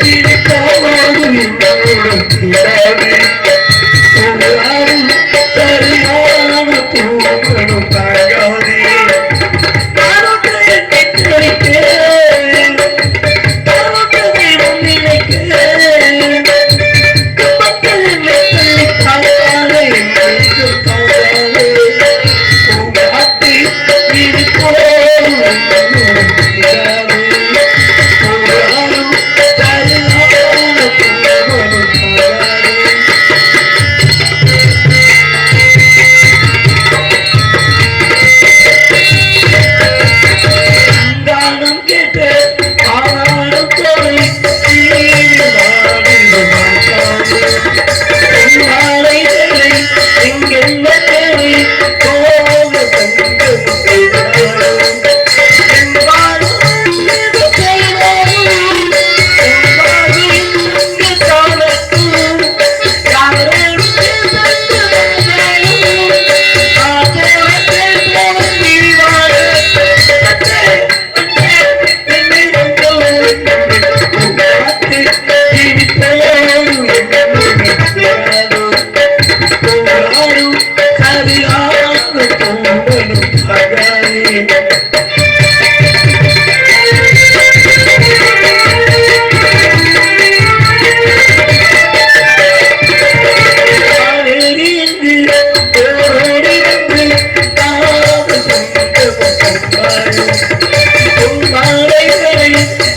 பிடித்தாடி ஏதோ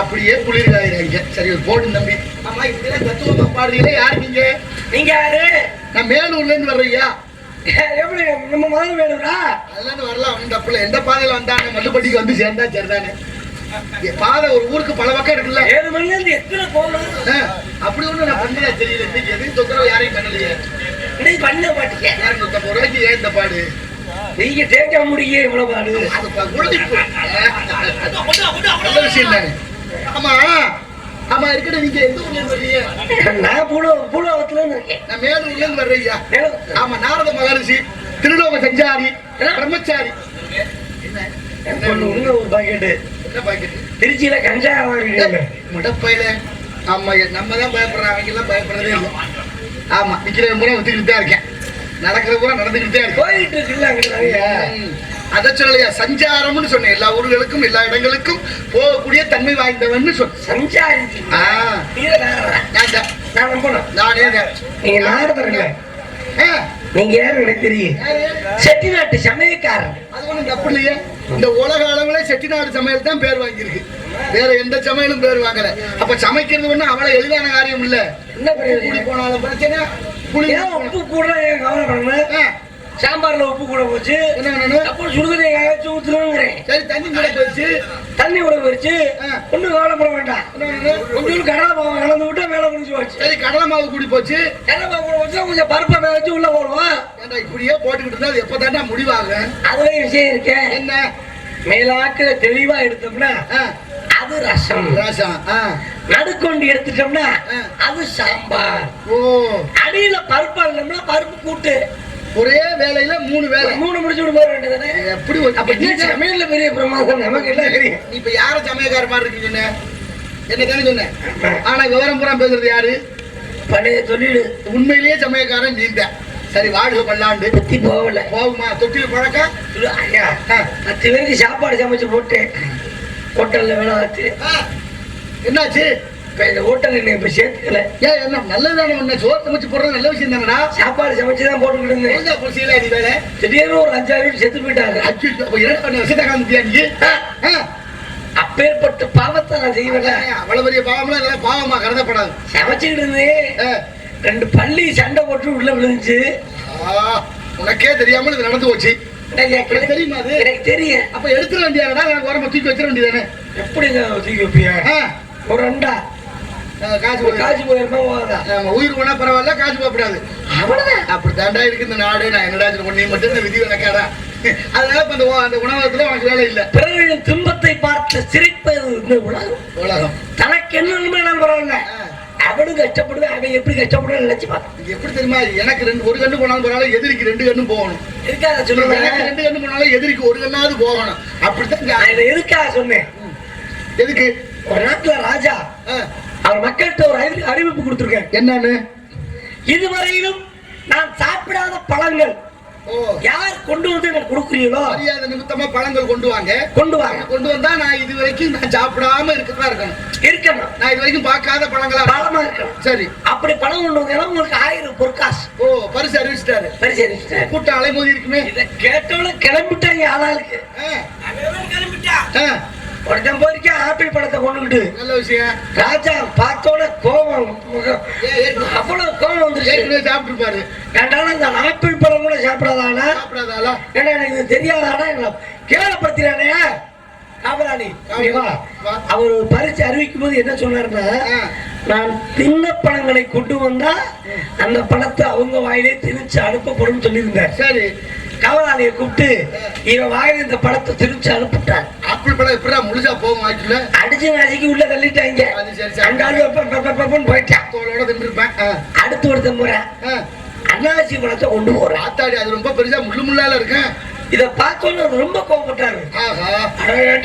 அப்படியே குளிர் காயிறாங்க சரி போட்டு தம்பி. ஆமா இப்படிலாம் தத்துவமா பாடுறீங்களே? யார் நீங்க? நீங்க யாரு? நான் மேலூர்ல இருந்து வர்றையா எப்படி? நம்ம முதல்ல வேணும்டா அதெல்லாம் வரலாம் ஒன்றும் தப்பு இல்லை எந்த பாதையில வந்தாங்க மல்லுப்பட்டிக்கு வந்து சேர்ந்தா சரிதானே. என் பாதை ஒரு ஊருக்கு பல பக்கம் இருக்குல்ல. ஏழு மணில இருந்து எத்தனை போகணும்? அப்படி ஒண்ணும் நான் பண்ணல தெரியல இன்னைக்கு எதுவும் தொந்தரவு யாரையும் பண்ணலையே. நீ பண்ண மாட்டீங்க. யாரும் நூத்தம்பது ரூபாய்க்கு ஏன் இந்த பாடு? நீங்க தேக்க முடிய இவ்வளவு பாடு ஆமா ஆமா இருக்கட்டும் நீங்க எந்த ஊர்ல வர்றீங்க? நான் பூலோ பூலோகத்துல இருந்து இருக்கேன். நான் மேலூர்ல இருந்து வர்றீங்க ஆமா நாரத மகரிஷி திருலோக சஞ்சாரி பிரம்மச்சாரி. என்ன? ஒரு பாக்கெட்டு என்ன பாக்கெட் திருச்சியில கஞ்சா வாங்கிட்டு முடப்பையில ஆமா நம்ம தான் பயப்படுறோம் அவங்க எல்லாம் பயப்படுறதே இல்லை. ஆமா நிக்கிற முறை ஒத்துக்கிட்டு தான் இருக்கேன். நடக்கிற பூரா நடந்துக்கிட்டு தான் இருக்கேன் போயிட்டு இருக்குல்ல. அத சொல்லலையா? சஞ்சாரம்னு சொன்னேன். எல்லா ஊர்களுக்கும் எல்லா இடங்களுக்கும் போகக்கூடிய தன்மை வாய்ந்தவன்னு சொன்னேன் சஞ்சாரி? நான். நீங்க நாரதர் இல்ல ஆ, நீங்க யாரு எனக்கு தெரியும்? செட்டிநாட்டு சமயக்காரன் அது ஒண்ணும் தப்பு இல்லையே. இந்த உலக அளவுல செட்டிநாடு சமையல் தான் பேர் வாங்கியிருக்கு. வேற எந்த சமையலும் பேர் வாங்கல. அப்ப சமைக்கிறது ஒண்ணு அவ்வளவு எளிதான காரியம் இல்ல. என்ன போனாலும் பிரச்சனை. ஏன் உப்பு கூட ஏன் கவலைப்படணும் ஆ, சாம்பார்ல உப்பு கூட போச்சு. அப்புறம் சுடுதண்ணி காய்ச்சி ஊத்துறோங்கிறேன் சரி தண்ணி கூட போச்சு தண்ணி கூட போயிடுச்சு. ஒண்ணும் கவலைப்பட வேண்டாம்? கொஞ்சம் கடலை மாவு கலந்து விட்டா மேல முடிஞ்சு போச்சு. சரி கடலை மாவு கூடி போச்சு. கடலை மாவு கூட வச்சா கொஞ்சம் பருப்பை மேல வச்சு உள்ள போடுவோம். இப்படியே போட்டுக்கிட்டு இருந்தா அது எப்பதாண்டா முடிவாகும்? அதுலயும் விஷயம் இருக்கு. என்ன? மேலாக்குல தெளிவா எடுத்தோம்னா அது ரசம். ரசம் நடுக்கொண்டு எடுத்துட்டோம்னா. அது சாம்பார். ஓ. அடியில பருப்பு இல்லைன்னா பருப்பு கூட்டு. ஒரே வேலையில மூணு வேலை. மூணு முடிச்சு விட போற வேண்டியதானே எப்படி அப்ப என்ன சமையல்ல பெரிய பிரமாதம் நமக்கு என்ன தெரியும்? நீ இப்ப யார சமயக்கார மாதிரி இருக்கீங்க சொன்ன? என்ன தானே சொன்னேன் ஆனா விவரம் பூரா பேசுறது யாரு? பழைய தொழில் உண்மையிலேயே சமயக்காரன் நீந்த சரி வாழ்க பல்லாண்டு. பத்தி போகல. போகுமா? தொட்டில் பழக்கம் ஐயா. பத்து பேருக்கு சாப்பாடு சமைச்சு போட்டு ஹோட்டல்ல வேலை பார்த்து. ஆ, என்னாச்சு? இப்ப இந்த ஹோட்டல் என்னை இப்ப சேர்த்துக்கல. ஏன் என்ன நல்லதானே ஒண்ணு சோறு சமைச்சு போடுறது நல்ல விஷயம் தானடா? சாப்பாடு சமைச்சு தான் போட்டுக்கிட்டு இருந்தேன். குடிசையில நீ வேலை திடீர்னு ஒரு அஞ்சாறு பேர் செத்து போயிட்டாங்க. அச்சு இரண்டு வருஷத்தை காமிச்சியா நீ அப்பேற்பட்ட பாவத்தை நான் செய்வேன்ல அவ்வளவு பெரிய பாவம்லாம் இதெல்லாம் பாவமா கருதப்படாது. சமைச்சுக்கிட்டு இருந்தேன். ரெண்டு பள்ளி சண்டை போட்டு உள்ள விழுந்துச்சு. உனக்கே தெரியாமல் இது நடந்து போச்சு. தெரியுமா அது? எனக்கு தெரியும். அப்ப எடுத்துட வேண்டியதாடா எனக்கு உரம்ப தூக்கி வச்சிட வேண்டியதானே எப்படிங்க தூக்கி வைப்பியா ஒரு அண்டா. ஆ, காசு. காசு போயிருந்தா உயிர் போனா பரவாயில்ல காசு போகக்கூடாது அவ்வளவுதான். அப்படி தாண்டா இருக்கு இந்த நாடு. நான் என்னடா பண்ணி மட்டும் இந்த விதி விளக்காடா? அதனால அந்த அந்த உணவகத்துல உனக்கு வேலை இல்ல. பிறரின் துன்பத்தை பார்த்து சிரிப்பது உலகம். உலகம். தனக்கு என்ன பரவாயில்ல. அவனும் கஷ்டப்படுவேன் அவன் எப்படி கஷ்டப்படுவேன் நினைச்சு எப்படி தெரியுமா? எனக்கு ரெண்டு ஒரு கண்ணு போனாலும் பரவாயில்ல எதிரிக்கு ரெண்டு கண்ணும் போகணும். எனக்கு சொல்லுவேன் ரெண்டு கண்ணு போனாலும் எதிரிக்கு ஒரு கண்ணாவது போகணும். அப்படித்தான் எதுக்காக சொன்னேன்? எதுக்கு? ஒரு நாட்டுல ராஜா அவர் மக்கள்கிட்ட ஒரு அறிவி- அறிவிப்பு கொடுத்திருக்கேன் என்னன்னு? இதுவரையிலும் நான் சாப்பிடாத பழங்கள் யார் கொண்டு வந்து எனக்கு கொடுக்குறீங்களோ? மரியாதை நிமித்தமா பழங்கள் கொண்டு வாங்க. கொண்டு வாங்க. கொண்டு வந்தா நான் இது வரைக்கும் நான் சாப்பிடாம இருக்கதான் இருக்கணும். இருக்கணும். நான் இது வரைக்கும் பார்க்காத பழங்களா? பழமா இருக்கணும். சரி. அப்படி பழம் கொண்டு வந்தீங்கன்னா உங்களுக்கு ஆயிரம் பொற்காசு. ஓ பரிசு அறிவிச்சிட்டாரு. பரிசீலிச்சிட்டார் கூட்டம் அலைமோதி இருக்குமே. இதை கேட்டவன கிளம்பிட்டாங்க ஆளாளுக்கு. கிளம்பிட்டா? ஆ, ஒருத்தன் போயிருக்கேன் ஆப்பிள் பழத்தை கொண்டுகிட்டு நல்ல விஷயம். ராஜா பார்த்தோட கோபம். அவ்வளவு கோபம் வந்துருச்சு. ஏற்கனவே சாப்பிட்டுருப்பாரு. ஏன்டாலும் இந்த ஆப்பிள் சாப்பிடாதானா சாப்பிடாதாளா ஏன்னா எனக்கு இது தெரியாதானா எங்களை கேவலப்படுத்தினானே காவலாளி. அவர் பரிசு அறிவிக்கும் போது என்ன சொன்னாருன்னா ஆ. நான் தின்ன பழங்களை கொண்டு வந்தா அந்த பழத்தை அவங்க வாயிலே திணிச்சு அனுப்பப்படும் சொல்லியிருந்தார் சரி காவலாளியை கூப்பிட்டு இவன் வாயில இந்த பழத்தை திணிச்சு அனுப்பிட்டார் ஆப்பிள் பழம் எப்படா முழுசா போகும் ஆச்சுல அடிச்சு நசுக்கி உள்ள தள்ளிட்டாங்க அது சரி, சரி. அந்த ஆளு போயிட்டான் தோலோட தின்றுருப்பேன் ஆ, அடுத்து ஒருத்தன் போறேன். அன்னாசி பழத்தை கொண்டு போறான். ஆத்தாடி அது ரொம்ப பெருசா முள்ளு முள்ளால இருக்கேன் இத பார்த்தோன்னு ரொம்ப கோவப்பட்டாரு.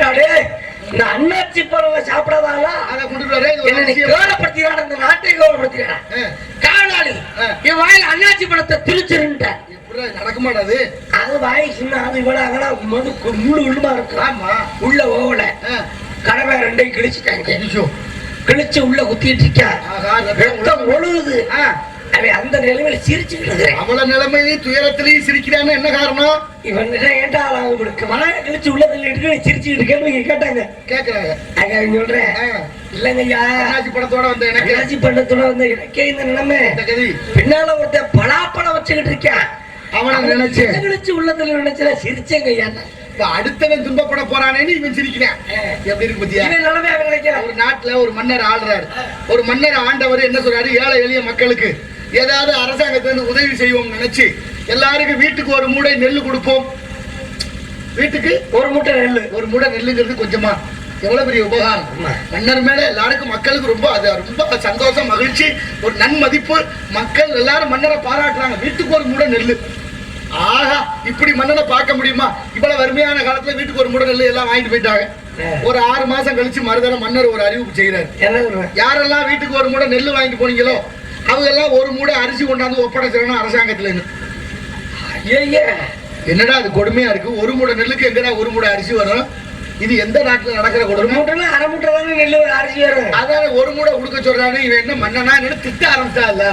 அட இந்த அன்னாச்சி பழம் சாப்பிடாதாங்களா அதை அதிசயம். கேவலப்படுத்தினான் இந்த நாட்டை கேவலப்படுத்தினான் ஆ, காவலாளி. என் வாயில் அன்னாச்சி பழத்தை திரிச்சிருந்தார் எப்படிடா நடக்க மாட்டாது அது? வாய் சின்ன அது இவ்வளவு மது முள்ளு உள்ளுமா இருக்கு. ஆமா. உள்ள ஓவல. கடவை ரெண்டையும் கிழிச்சிட்டாங்க. கிழிச்சு உள்ள குத்திட்டு இருக்கா. ரத்தம் ஒழுகுது. அவன் அந்த நிலைமையில சிரிச்சுக்கிட்டு இருக்கிறேன். அவள நிலைமையிலையும் துயரத்திலையும் சிரிக்கிறான்னு என்ன காரணம்? இவன் ஏன்டா அவங்களுக்கு மன கழிச்சு உள்ளதில் இருக்கு சிரிச்சுக்கிட்டு கேள்வி கேட்டாங்க. கேக்குறாங்க. அங்க சொல்றேன் இல்லைங்க ஐயா அண்ணாச்சி படத்தோட வந்த எனக்கு அண்ணாச்சி பண்ணத்தோட வந்து எனக்கே இந்த நிலைமை. பின்னால ஒருத்தன் பலாப்பழம் வச்சுக்கிட்டு இருக்கேன். அவனை நினைச்சு. கழிச்சு உள்ளதுல நினைச்சா சிரிச்சேங்க ஐயா அடுத்தவன் துன்பப்பட போறானேன்னு இவன் சிரிக்கிறான். எப்படி இருக்கு பத்தியா? ஒரு நாட்டுல ஒரு மன்னர் ஆள்றாரு. ஒரு மன்னர் ஆண்டவர் என்ன சொல்றாரு? ஏழை எளிய மக்களுக்கு. ஏதாவது அரசாங்கத்துல இருந்து உதவி செய்வோம் நினைச்சு எல்லாருக்கும் வீட்டுக்கு ஒரு மூடை நெல்லு கொடுப்போம். வீட்டுக்கு ஒரு மூட்டை நெல்லு. ஒரு மூடை நெல்லுங்கிறது கொஞ்சமா எவ்வளவு பெரிய உபகாரம். மன்னர் மேல எல்லாருக்கும் மக்களுக்கு ரொம்ப அது ரொம்ப சந்தோஷம் மகிழ்ச்சி ஒரு நன்மதிப்பு. மக்கள் எல்லாரும் மன்னரை பாராட்டுறாங்க. வீட்டுக்கு ஒரு மூடை நெல்லு. ஆஹா இப்படி மன்னனை பார்க்க முடியுமா? இவ்வளவு வறுமையான காலத்துல வீட்டுக்கு ஒரு மூடை நெல்லு எல்லாம் வாங்கிட்டு போயிட்டாங்க. ஒரு ஆறு மாசம் கழிச்சு மறுதரம் மன்னர் ஒரு அறிவிப்பு செய்யறாரு யாரெல்லாம் வீட்டுக்கு ஒரு மூடை நெல்லு வாங்கிட்டு போனீங்களோ அவங்க எல்லாம் ஒரு மூடை அரிசி கொண்டாந்து ஒப்படைச்சிடணும் அரசாங்கத்துல இருந்து. என்னடா அது கொடுமையா இருக்கு? ஒரு மூடை நெல்லுக்கு எங்கடா ஒரு மூடை அரிசி வரும்? இது எந்த நாட்டுல நடக்கிற கொடுமை? அரை மூட்டை தானே நெல்லு அரிசி வரும். அதான ஒரு மூடை கொடுக்க சொல்றானே இவன் என்ன மன்னனா திட்ட ஆரம்பிச்சா இல்ல.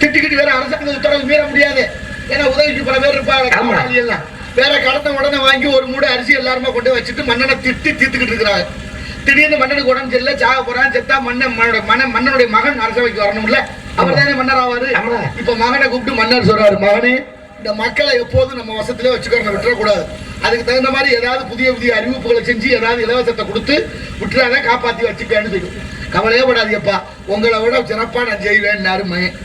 திட்டிக்கிட்டு வேற அரசாங்க உத்தரவு மீற முடியாது. ஏன்னா உதவிக்கு பல பேர் இருப்பாங்க எல்லாம் வேற கடத்த உடனே வாங்கி ஒரு மூடை அரிசி எல்லாருமே கொண்டு வச்சுட்டு மன்னனை திட்டி தீர்த்துக்கிட்டு இருக்கிறாங்க. திடீர்னு மன்னனுக்கு உடம்பு சரியில்லை சாக போறான் செத்தா மன்னன் மன்னனுடைய மன்னன் மன்னனுடைய மகன் அரசவைக்கு வரணும்ல? அவர் தானே மன்னர் ஆவாரு. இப்ப மகனை கூப்பிட்டு மன்னர் சொல்றாரு மகனே இந்த மக்களை எப்போதும் நம்ம வசத்திலே வச்சுக்கிறத விட்டுறக்கூடாது. அதுக்கு தகுந்த மாதிரி ஏதாவது புதிய புதிய அறிவிப்புகளை செஞ்சு ஏதாவது இலவசத்தை கொடுத்து விட்டுறாத காப்பாத்தி வச்சுக்கேன்னு சொல்லி கவலையே படாதீங்கப்பா. உங்களை விட சிறப்பா நான் செய்வேன்னாரு மயன்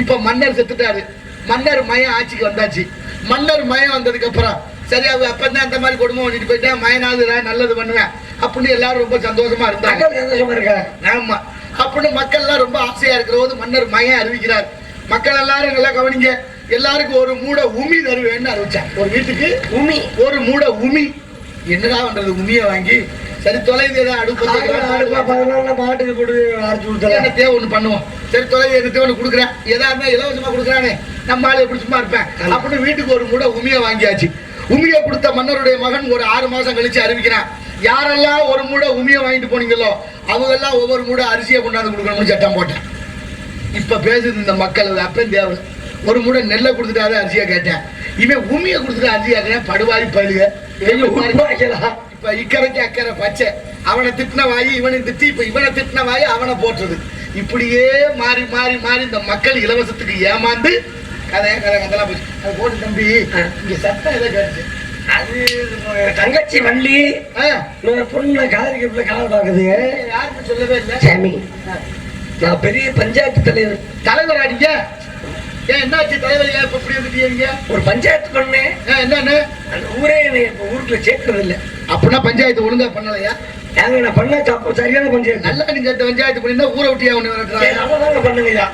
இப்ப மன்னர் செத்துட்டாரு. மன்னர் மயம் ஆட்சிக்கு வந்தாச்சு. மன்னர் மயம் வந்ததுக்கு அப்புறம் சரி அவ அப்பதான் அந்த மாதிரி குடும்பம் பண்ணிட்டு போயிட்டேன் மயனாவது நல்லது பண்ணுவேன். அப்படின்னு எல்லாரும் ரொம்ப சந்தோஷமா இருந்தாங்க. சந்தோஷமா இருக்கா? ஆமா. அப்படின்னு மக்கள் எல்லாம் ரொம்ப ஆசையா இருக்கிற போது மன்னர் மயம் அறிவிக்கிறார். மக்கள் எல்லாரும் நல்லா கவனிங்க. எல்லாருக்கும் ஒரு மூட உமி தருவேன்னு அறிவிச்சாங்க. ஒரு வீட்டுக்கு உமி. ஒரு மூட உமி. என்னடா பண்றது உமியை வாங்கி? சரி தொலைது மாட்டுக்கு கொடு அரைச்சு என்ன கொடுத்தல தேவை பண்ணுவோம். சரி தொலைது தேவை ஒண்ணு கொடுக்குறேன். எதா இருந்தா இலவசமா கொடுக்குறானே. நம்ம ஆளு எப்படி சும்மா இருப்பேன். அப்படின்னு வீட்டுக்கு ஒரு மூட உமியை வாங்கியாச்சு. உமியை கொடுத்த மன்னருடைய மகன் ஒரு ஆறு மாசம் கழிச்சு அறிவிக்கிறான். யாரெல்லாம் ஒரு மூட உமியை வாங்கிட்டு போனீங்களோ அவங்க எல்லாம் ஒவ்வொரு மூட அரிசியை கொண்டாந்து கொடுக்கணும்னு சட்டம் போட்டேன். இப்ப பேசுது இந்த மக்கள் அப்பன் தேவை ஒரு மூட நெல்லை கொடுத்துட்டாத அரிசியா கேட்டேன். இவன் உமியை கொடுத்துட்டு அரிசியா கேட்டேன் படுவாரி உருவாக்கலாம் இப்ப இக்கரைக்கு அக்கறை பச்சை. அவனை திட்டின வாயி இவனை திட்டி இப்ப இவனை திட்டின வாயி அவனை போட்டுறது இப்படியே மாறி மாறி மாறி இந்த மக்கள் இலவசத்துக்கு ஏமாந்து கதை கதை கதெல்லாம் போச்சு. அது போட்டு தம்பி. இங்க சத்தம் எதை கேட்டுச்சு? அது தங்கச்சி வள்ளி பொண்ணு காதலிக்கப்புல காதல் பார்க்குதுங்க யாருக்கும் சொல்லவே இல்லை? சாமி. நான் பெரிய பஞ்சாயத்து தலைவர். தலைவர் அடிங்க ஏன் என்னாச்சு? தலைவர் இப்படி வந்துட்டீங்க ஒரு பஞ்சாயத்து பண்ணேன் ஏன் என்னன்னு? அந்த ஊரே இப்ப ஊருக்குள்ள சேர்க்கறது இல்ல அப்படின்னா பஞ்சாயத்து ஒழுங்கா பண்ணலையா? ஏங்க நான் பண்ண தப்பு? சரியான பஞ்சாயத்து. நல்லா நீங்க பஞ்சாயத்து பண்ணிருந்தா ஊரை விட்டியா அததாங்க பண்ணுங்கய்யா.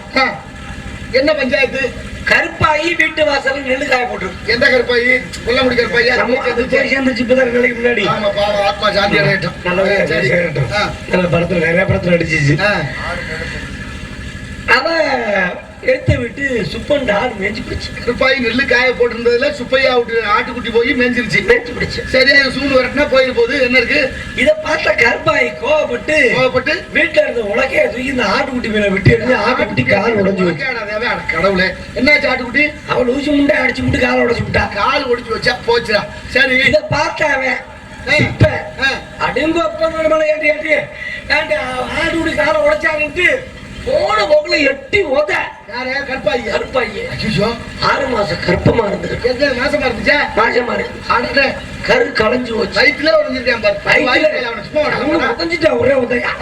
என்ன பஞ்சாயத்து? கருப்பாயி வீட்டு வாசல்ல நெல்லு காய போட்டுருக்கு. எந்த கருப்பாயி? கொல்லமுடி கருப்பாயா? சேர்ந்துச்சு இப்பதான் நாளைக்கு முன்னாடி. ஆமா பாவம் ஆத்மா சாந்தி அடையட்டும். நல்ல படத்துல நிறைய படத்துல நடிச்சிச்சு. அவன் எடுத்து விட்டு சுப்பன் ஆடு மேய்ச்சி பிடிச்சு கருப்பாயி நெல்லு காய போட்டிருந்ததுல சுப்பையா விட்டு ஆட்டுக்குட்டி போய் மேஞ்சிருச்சு. மேய்ச்சி பிடிச்சு சரியா சூடு வரட்டினா போயிரு போகுது என்ன இருக்கு? இத பார்த்த கருப்பாயி கோவப்பட்டு கோவப்பட்டு? வீட்டுல இருந்த உலகைய தூக்கி இந்த ஆட்டுக்குட்டி மேல விட்டு எறிஞ்சு ஆட்டுக்குட்டி கால் உடைஞ்சு கடவுளே. என்னாச்சு ஆட்டுக்குட்டி? அவள் ஊசி முண்டை அடிச்சு விட்டு கால் உடைச்சு விட்டா. கால் ஒடிச்சு வச்சா போச்சுடா. சரி. இத பார்த்த அவன். இப்ப ஆ. அடிங்க அப்பா மேல ஏட்டி ஏன்டா ஆட்டுக்குட்டி காலை உடைச்சாங்கன்ட்டு போன போக்குல எட்டி உத. யாரு? கருப்பாயி. கருப்பாயி. அச்சோ ஆறு மாசம் கற்பமா இருந்திருக்கு மாசமா இருந்துச்சா? மாசமா இருக்கு. அடடே கரு களைஞ்சு போச்சு. வயிற்றுல உடஞ்சிருக்கான் பாரு. வயிற்றுல அவனை சும்மா விட அவன் மாட்டான். உடைஞ்சிட்டா ஒரே உதையா?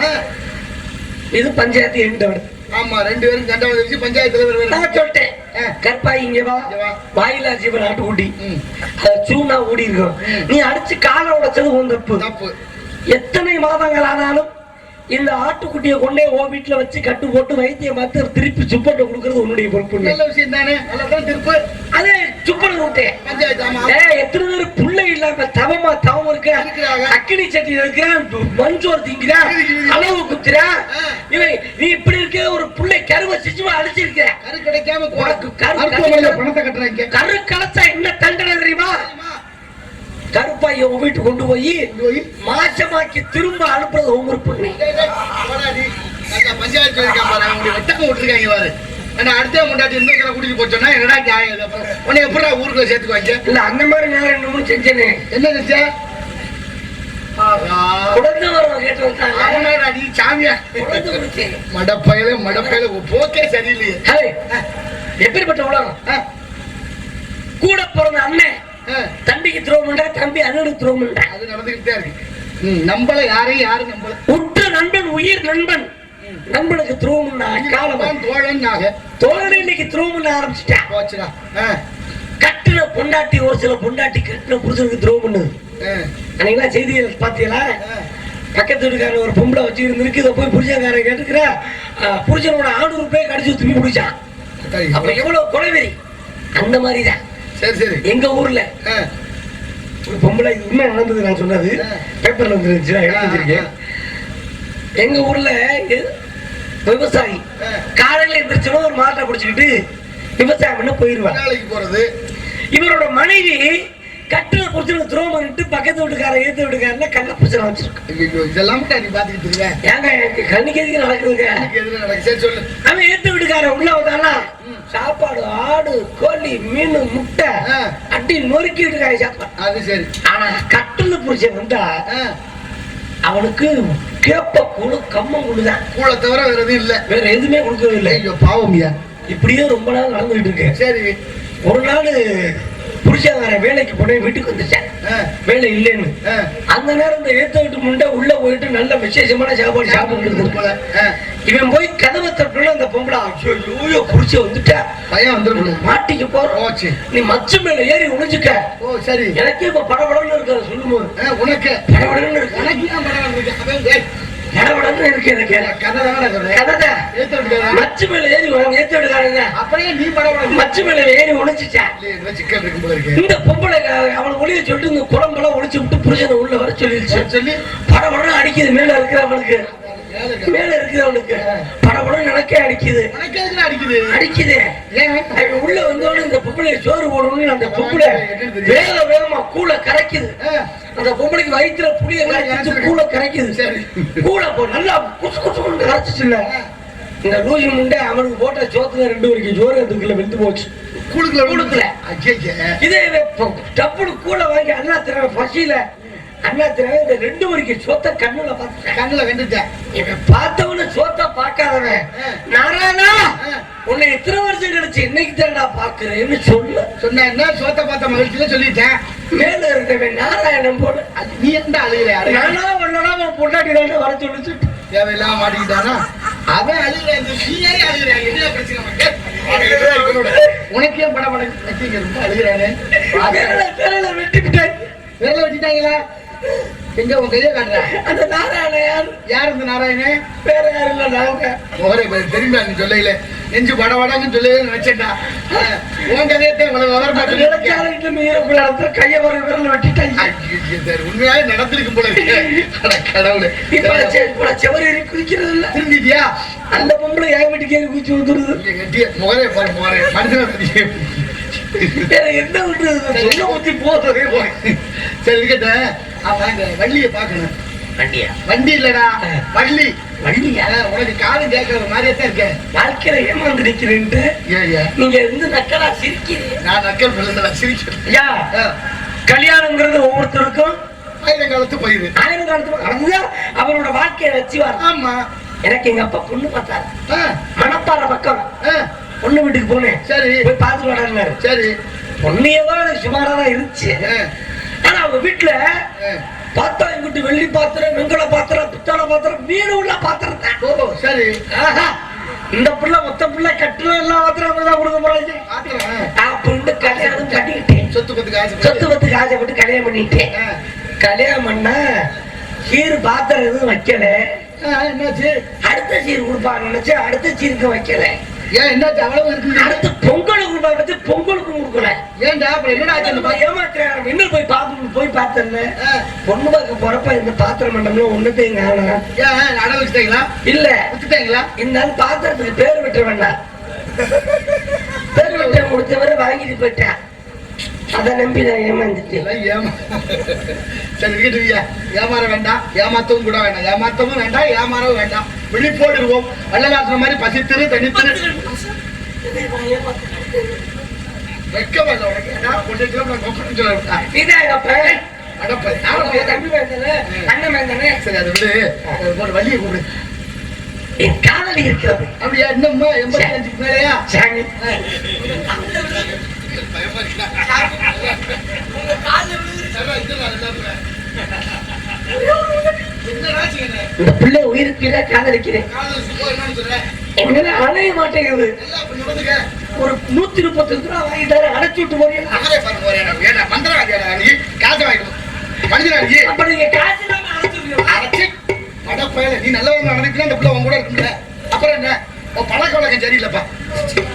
இது பஞ்சாயத்து என்கிட்ட வருது ஆமா ரெண்டு பேரும் சண்டை வந்துருச்சு பஞ்சாயத்து. நான் சொல்லிட்டேன். கற்பாய் இங்க வா. வாயிலா ஜீவன் ஆட்டுக்குட்டி ம், அது சூனா ஓடி இருக்கும். நீ அடிச்சு காலை உடைச்சது உன் தப்பு. தப்பு. எத்தனை மாதங்கள் ஆனாலும் இந்த ஆட்டுக்குட்டியை கொண்டே உன் வீட்டுல வச்சு கட்டு போட்டு வைத்தியம் பார்த்து திருப்பி சுப்பட்ட கொடுக்கறது உன்னுடைய பொறுப்பு நல்ல விஷயம் தானே? நல்லதான் திருப்பு. அதே சுப்பன விட்டேன் எத்தனை பேர் புள்ளை இல்லாம தவமா தவம் இருக்க. அக்கினி சட்டி இருக்கிறான் மஞ்சோர் இருக்குது. அளவு குத்துறான் ஆ. இவன் நீ இப்படி இருக்க ஒரு புள்ளை கருவை சிச்சுமா அடிச்சிருக்க. கரு கிடைக்காம உனக்கு கரு பணத்தை கட்டுறாங்க. கரு கலச்சா என்ன தண்டனை தெரியுமா? கருப்பாய் உன் வீட்டுக்கு கொண்டு போய் மாசமாக்கி திரும்ப அனுப்புறது உங்க. நல்லா பஞ்சாயத்து வெட்டாம விட்டுருக்காங்க பாரு. அடுத்த முண்டாட்டி இன்னொரு கூட்டிட்டு போச்சோன்னா என்னடா நியாயம் உன்னை எப்படா ஊருக்குள்ள சேர்த்துக்குவாங்க? இல்ல அந்த மாதிரி நான் ரெண்டு மூணு செஞ்சேனே. என்ன செஞ்ச? ஆஹா. குழந்தை வரம் கேட்டு வந்தாங்க. அவனோட அடி சாமியா? குழந்தை கொடுத்தேன். மடப்பயல மடப்பயல போக்கே சரியில்லையே. எப்படிப்பட்ட உலகம்? கூட பிறந்த அண்ணன். தம்பிக்கு துரோகம்டா தம்பி அண்ணனுக்கு துரோகம்டா அது நடந்துகிட்டே இருக்கு. நம்பல யாரையும் யாரும் நம்பல. உற்ற நண்பன் உயிர் நண்பன். நண்பனுக்கு துரோகம்னா காலம் தோழன் தோழனை இன்னைக்கு துரோகம் ஆரம்பிச்சுட்டான் போச்சுடா. கட்டுன பொண்டாட்டி ஒரு சில பொண்டாட்டி கட்டுன புருஷனுக்கு துரோகம் பண்ணுது. அன்னைக்கெல்லாம் செய்திகள் பாத்தீங்களா ஆ. பக்கத்து வீட்டுக்காரன் ஒரு பொம்பளை வச்சு இருக்கு இதை போய் புருஷன்காரன் கேட்டுக்கிறா புருஷனோட ஆணூறு பேர் கடிச்சு துப்பி பிடிச்சான் அப்ப எவ்வளவு கொலைவெறி? அந்த மாதிரிதான். சரி சரி. எங்க ஊர்ல. பொம்பளை இது உண்மை நடந்தது நான் சொன்னது. பேப்பர்ல வந்துருந்துச்சு நான் எடுத்து வச்சிருக்கேன். எங்க ஊர்ல விவசாயி. காலையில எந்திரிச்சனும் ஒரு மாட்டை பிடிச்சிக்கிட்டு விவசாயம் பண்ண போயிருவாங்க வேலைக்கு போறது. இவரோட மனைவி கட்டுல புடிச்சு துரோகம் பண்ணிட்டு பக்கத்து வீட்டுக்காரன் ஏத்து வீட்டுக்காரன் கண்ண பிரச்சனை வச்சிருக்கு ஐயோ இதெல்லாம் நீ பாத்துக்கிட்டு இருக்க? ஏங்க எனக்கு கண்ணுக்கு எதுக்கு நடக்குதுங்க? எனக்கு எதுல நடக்கு சரி சொல்லு. அவன் ஏத்து வீட்டுக்காரன் உள்ள வந்தானா? சாப்பாடு ஆடு கோழி மீன் முட்டை ஆ. அடி நொறுக்கி விட்டுருக்காங்க சாப்பாடு. அது சரி. ஆனா கட்டுல புருஷன் வந்தா அவனுக்கு கேப்ப குழு கம்மம் குழுதான். கூழை தவிர வேற எதுவும் இல்ல. வேற எதுவுமே கொடுக்கறது இல்லை. ஐயோ பாவம்யா இப்படியே ரொம்ப நாள் நடந்துகிட்டு இருக்கு. சரி. ஒரு நாள் புருஷன் வேலைக்கு போனேன் வீட்டுக்கு வந்துட்டேன். வேலை இல்லைன்னு. அந்த நேரம் இந்த ஏத்த விட்டு முண்டை உள்ள போயிட்டு நல்ல விசேஷமான சாப்பாடு சாப்பிட்டு இவன் போய் கதவை தட்டுன அந்த பொம்பளை ஐயோ புடிச்சு வந்துட்டா. பையன் வந்துடும் மாட்டிக்கு போறோம் நீ மச்சு மேல ஏறி உழைச்சுக்க ஓ சரி. எனக்கே இப்ப படபடன்னு இருக்கிற சொல்லும்போது. உனக்கு. படபடன்னு இருக்கு. உனக்கு ஏன் படம் இருக்கு? படபடன்னு இருக்கு எனக்கு. மச்சு மேல ஏறி ஏத்து விடுறாங்க அப்படியே நீ படம் மச்சு மேல ஏறி இருக்கு இந்த பொம்பளை அவன் ஒளிய சொல்லிட்டு இந்த குழம்பெல்லாம் ஒளிச்சு விட்டு புருஷனை உள்ள வர சொல்லிடுச்சு சொல்லி? படபடம் அடிக்குது மேல இருக்கிறவனுக்கு வேலை இருக்கு. மேல இருக்கிறவனுக்கு படபடம் எனக்கே அடிக்குது. அடிக்குது? அடிக்குது. உள்ள வந்தோடனே இந்த பொம்பளை சோறு போடணும்னு அந்த பொம்பளை வேக வேகமா கூளை கரைக்குது. அந்த பொம்பளைக்கு வயிற்றுல புளிய கரைச்சு கூளை கரைக்குது. சரி. கூளை போ நல்லா குசு குசு கொண்டு கரைச்சிச்சுல இந்த லூசி முண்டை அவனுக்கு போட்ட சோத்துல ரெண்டு வரைக்கும் சோறு அதுக்குள்ள வெந்து போச்சு. குடுக்கல குடுக்கல. இதே டப்புனு கூளை வாங்கி அண்ணா திறவை பசியில அண்ணா திறவை இந்த ரெண்டு வரைக்கும் சோத்த கண்ணுல பார்த்துட்டேன். கண்ணுல வெந்துட்டேன். இவன் பார்த்தவன சோத்த பார்க்காதவன். நாராயணா. உன்னை எத்தனை வருஷம் கழிச்சு இன்னைக்கு தான்டா பாக்குறேன்னு சொல்ல. சொன்ன என்ன? சோத்த பார்த்த மகிழ்ச்சியில சொல்லிட்டேன். மேல இருக்கவன் நாராயணன் போல. அது நீ எந்த அழுகிற? நானா ஒன்னடா உன் பொண்டாட்டி தானே வர சொல்லிச்சு தேவையில்லாம மாட்டிக்கிட்டானா? அவன் அழுகிறேன் நீ யாரே என்ன பிரச்சனை? உனக்கு? படம் படம் அழுகிறானே. விரல வெட்டிவிட்டாங்க விரல வச்சுட்டாங்களா எங்க உன் கையை காட்டுற? அந்த நாராயணன் யார் இந்த நாராயணன் வேற யாரும் இல்ல நாங்க முகரை தெரியுமா நீ சொல்லையில. நெஞ்சு பட படன்னு சொல்லவே நினைச்சேன்டா. உன் கதையத்தை இவ்வளவு விவரமா மீறக்குள்ள இடத்துல கைய வர விரல வெட்டிட்டாங்க உண்மையாவே நடந்திருக்கும் போல கடவுளே. இப்ப செ- இப்ப செவரேறி குதிக்கிறது இல்ல. திரும்பிட்டியா அந்த பொம்பளை என் வீட்டுக்கு குதிச்சு வந்துருது முகரே பாரு முகரே மனுஷனை என்ன விட்டுறது சொல்ல ஊத்தி போதே சரி இருக்கட்டும் அவன் இந்த வள்ளியை பார்க்கணும். வண்டியா? வண்டி இல்லடா வள்ளி. வண்டியா? உனக்கு காலம் கேட்கற மாதிரியே தான் இருக்கேன். வாழ்க்கையில ஏமாந்து நிக்கிறேன்ட்டு நீங்க இருந்து நக்கலா சிரிக்கிறீங்க. நான் நக்கல் பிள்ளைங்கள சிரிக்கிறேன். ஐயா ஆ, கல்யாணங்கிறது ஒவ்வொருத்தருக்கும் ஆயிரங்காலத்து பயிர். ஆயிரம் காலத்துக்கு அதுதான் அவரோட வாழ்க்கையை வச்சுவார் ஆமா. எனக்கு எங்க அப்பா பொண்ணு பார்த்தாரு. ஆ, மணப்பாறை பக்கம். ஆ, பொண்ணு வீட்டுக்கு போனேன் சரி. போய் பார்த்துட்டு சரி. பொண்ணு ஏதோ எனக்கு சுமாரா தான் இருந்துச்சு. ஆனா அவங்க வீட்டுல. பார்த்தா எங்கிட்ட வெள்ளி பாத்திரம் வெங்கல பாத்திரம் பித்தளை பாத்திரம் வீடு உள்ள பாத்திரம் சரி. ஆஹா, இந்த பிள்ளை மொத்த பிள்ளை கட்டுல எல்லா பாத்திரம் தான் கொடுக்க போறாங்க அப்படின்னு கல்யாணம் கட்டிக்கிட்டேன் சொத்து பத்துக்கு ஆசை சொத்து பத்துக்கு ஆசைப்பட்டு கல்யாணம் பண்ணிட்டேன் கல்யாணம் பண்ணா சீர் பாத்திரம் எதுவும் வைக்கல. அடுத்த சீர் கொடுப்பான்னு நினைச்சு அடுத்த சீருக்கு வைக்கல. ஏன் என்னாச்சு? அவ்வளவு இருக்கு. அடுத்து பொங்கலுக்கு கொடுப்பா வச்சு பொங்கலுக்கும் கொடுக்கல ஏன்டா அப்புறம் என்னடா ஆச்சு? ஏமாத்துறேன் இன்னும் போய் பார்த்து போய் பார்த்தேன் பொண்ணு பார்க்க போறப்ப இந்த பாத்திரம் மண்டலம் ஒண்ணுத்தையும் காணும். ஏன் அடை வச்சுட்டாங்களா? இல்ல. வித்துட்டாங்களா இருந்தாலும் பாத்திரத்துக்கு பேர் விட்ட வேண்டாம் பேர் விட்ட கொடுத்தவரை வாங்கிட்டு போயிட்டேன். அதை நம்பி நான் ஏமாந்துட்டேன். சரி இருக்கட்டும் ஐயா ஏமாற வேண்டாம். ஏமாத்தவும் கூட வேண்டாம். ஏமாத்தவும் வேண்டாம் ஏமாறவும் வேண்டாம். விழிப்போடு இருவோம் வள்ளலாசுற மாதிரி பசித்திரு தனித்திரு. வழியை கூப்பிடு என் காதலி இருக்கிறது. அப்படியா? இன்னும்மா? எண்பத்தி மேலையா? சாமி இந்த பிள்ளை உயிருக்கு தான் காதலிக்கிறேன் என்னால அணைய மாட்டேங்குது ஒரு நூத்தி முப்பத்தி ரூபா வாங்கி தர அடைச்சு விட்டு போறீங்க அப்ப நீங்க காசு தான் அடைச்சிருக்கீங்க நீ நல்லவங்க நடந்துக்கலாம் இந்த பிள்ளை உன் கூட இருக்குல்ல அப்புறம் என்ன? பழக்க வழக்கம் சரியில்லைப்பா.